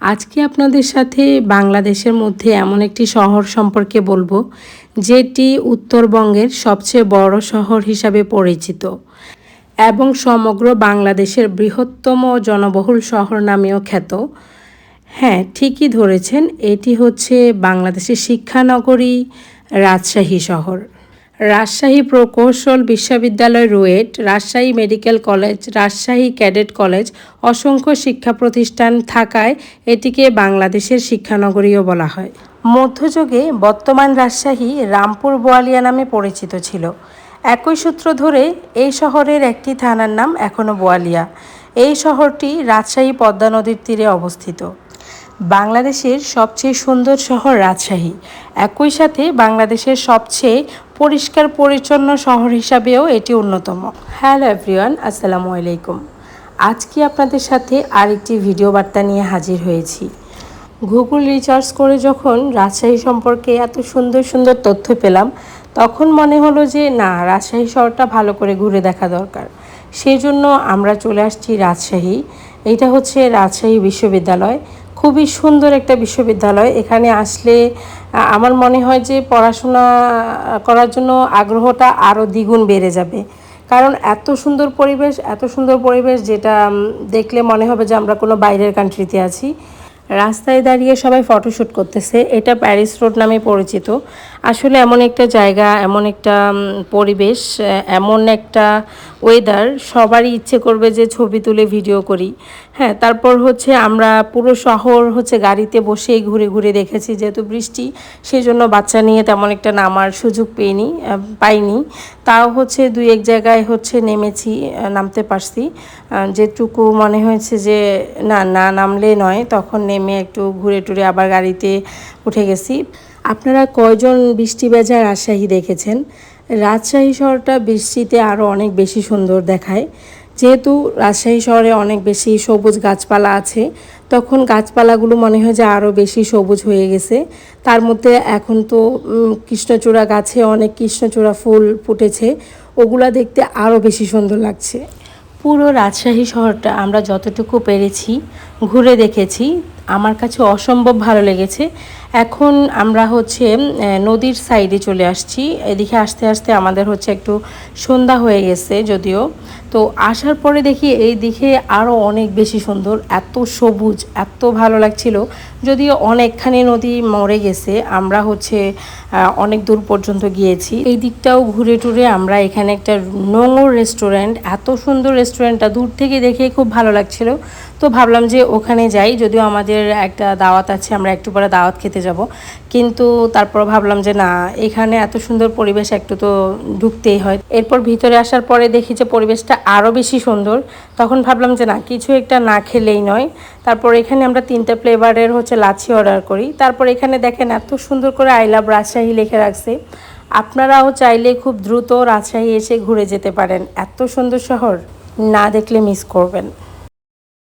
আজকে আপনাদের সাথে বাংলাদেশের মধ্যে এমন একটি শহর সম্পর্কে বলব, যেটি উত্তরবঙ্গের সবচেয়ে বড় শহর হিসাবে পরিচিত এবং সমগ্র বাংলাদেশের বৃহত্তম জনবহুল শহর নামেও খ্যাত। হ্যাঁ ঠিকই ধরেছেন, এটি হচ্ছে বাংলাদেশের শিক্ষানগরী রাজশাহী শহর। রাজশাহী প্রকৌশল বিশ্ববিদ্যালয় RUET, Rajshahi medical college, Rajshahi cadet college অসংখ্য শিক্ষা প্রতিষ্ঠান থাকায় এটিকে বাংলাদেশের শিক্ষানগরীও বলা হয়। মধ্যযুগে বর্তমান রাজশাহী রামপুর বোয়ালিয়া নামে পরিচিত ছিল। একই সূত্র ধরে এই শহরের একটি থানার নাম এখনও বোয়ালিয়া। এই শহরটি রাজশাহী পদ্মা নদীর তীরে অবস্থিত। বাংলাদেশের সবচেয়ে সুন্দর শহর রাজশাহী। একই সাথে বাংলাদেশের সবচেয়ে পরিষ্কার পরিচ্ছন্ন শহর হিসাবেও এটি অন্যতম। হ্যালো এভরিওয়ান, আসসালামু আলাইকুম। আজকে আপনাদের সাথে আরেকটি ভিডিও বার্তা নিয়ে হাজির হয়েছি। গুগল রিচার্জ করে যখন রাজশাহী সম্পর্কে এত সুন্দর সুন্দর তথ্য পেলাম, তখন মনে হলো যে না, রাজশাহী শহরটা ভালো করে ঘুরে দেখা দরকার। সেই জন্য আমরা চলে আসছি রাজশাহী। এটা হচ্ছে রাজশাহী বিশ্ববিদ্যালয়। খুবই সুন্দর একটা বিশ্ববিদ্যালয়। এখানে আসলে আমার মনে হয় যে পড়াশোনা করার জন্য আগ্রহটা আরও দ্বিগুণ বেড়ে যাবে। কারণ এত সুন্দর পরিবেশ, এত সুন্দর পরিবেশ যেটা দেখলে মনে হবে যে আমরা কোনো বাইরের কান্ট্রিতে আছি। রাস্তায় দাঁড়িয়ে সবাই ফটোশ্যুট করতেছে। এটা প্যারিস রোড নামে পরিচিত। আসলে এমন একটা জায়গা, এমন একটা পরিবেশ এমন একটা ওয়েদার সবারই ইচ্ছে করবে যে ছবি তুলে ভিডিও করি। হ্যাঁ তারপর হচ্ছে আমরা পুরো শহর হচ্ছে গাড়িতে বসেই ঘুরে ঘুরে দেখেছি যেহেতু বৃষ্টি সেই জন্য বাচ্চা নিয়ে তেমন একটা নামার সুযোগ পেইনি পাইনি। তাও হচ্ছে দুই এক জায়গায় হচ্ছে নেমেছি নামতে পারছি। যেটুকু মনে হয়েছে যে না না নামলে নয়, তখন নেমে একটু ঘুরে টুরে আবার গাড়িতে উঠে গেছি। আপনারা কয়জন বৃষ্টি বেজা রাজশাহী দেখেছেন? রাজশাহী শহরটা বৃষ্টিতে আরও অনেক বেশি সুন্দর দেখায়। যেহেতু রাজশাহী শহরে অনেক বেশি সবুজ গাছপালা আছে, তখন গাছপালাগুলো মনে হয় যে আরও বেশি সবুজ হয়ে গেছে। তার মধ্যে এখন তো কৃষ্ণচূড়া গাছে অনেক কৃষ্ণচূড়া ফুল ফুটেছে, ওগুলা দেখতে আরও বেশি সুন্দর লাগছে। পুরো রাজশাহী শহরটা আমরা যতটুকু পেরেছি, ঘুরে দেখেছি আমার কাছে অসম্ভব ভালো লেগেছে। এখন আমরা হচ্ছে নদীর সাইডে চলে আসছি। এদিকে আসতে আসতে আমাদের হচ্ছে একটু সন্ধ্যা হয়ে গেছে যদিও। তো আসার পরে দেখি এই দিকে আরও অনেক বেশি সুন্দর, এত সবুজ, এত ভালো লাগছিল। যদিও অনেকখানি নদী মরে গেছে, আমরা হচ্ছে অনেক দূর পর্যন্ত গিয়েছি। এই দিকটাও ঘুরে টুরে আমরা এখানে একটা নোংর রেস্টুরেন্ট, এত সুন্দর রেস্টুরেন্টটা দূর থেকে দেখে খুব ভালো লাগছিল। তো ভাবলাম যে ওখানে যাই, যদিও আমাদের একটা দাওয়াত আছে, আমরা একটু পরে দাওয়াত খেতে যাব। কিন্তু তারপর ভাবলাম যে না, এখানে এত সুন্দর পরিবেশ একটু তো ঢুকতেই হয়। এরপর ভিতরে আসার পরে দেখি যে পরিবেশটা আরও বেশি সুন্দর। তখন ভাবলাম যে না, কিছু একটা না খেলেই নয়। তারপর এখানে আমরা তিনটে ফ্লেভারের হচ্ছে লাচ্ছি অর্ডার করি। তারপর এখানে দেখেন এত সুন্দর করে আই লাভ রাজশাহী লিখে রাখছে। আপনারাও চাইলে খুব দ্রুত রাজশাহী এসে ঘুরে যেতে পারেন। এত সুন্দর শহর, না দেখলে মিস করবেন।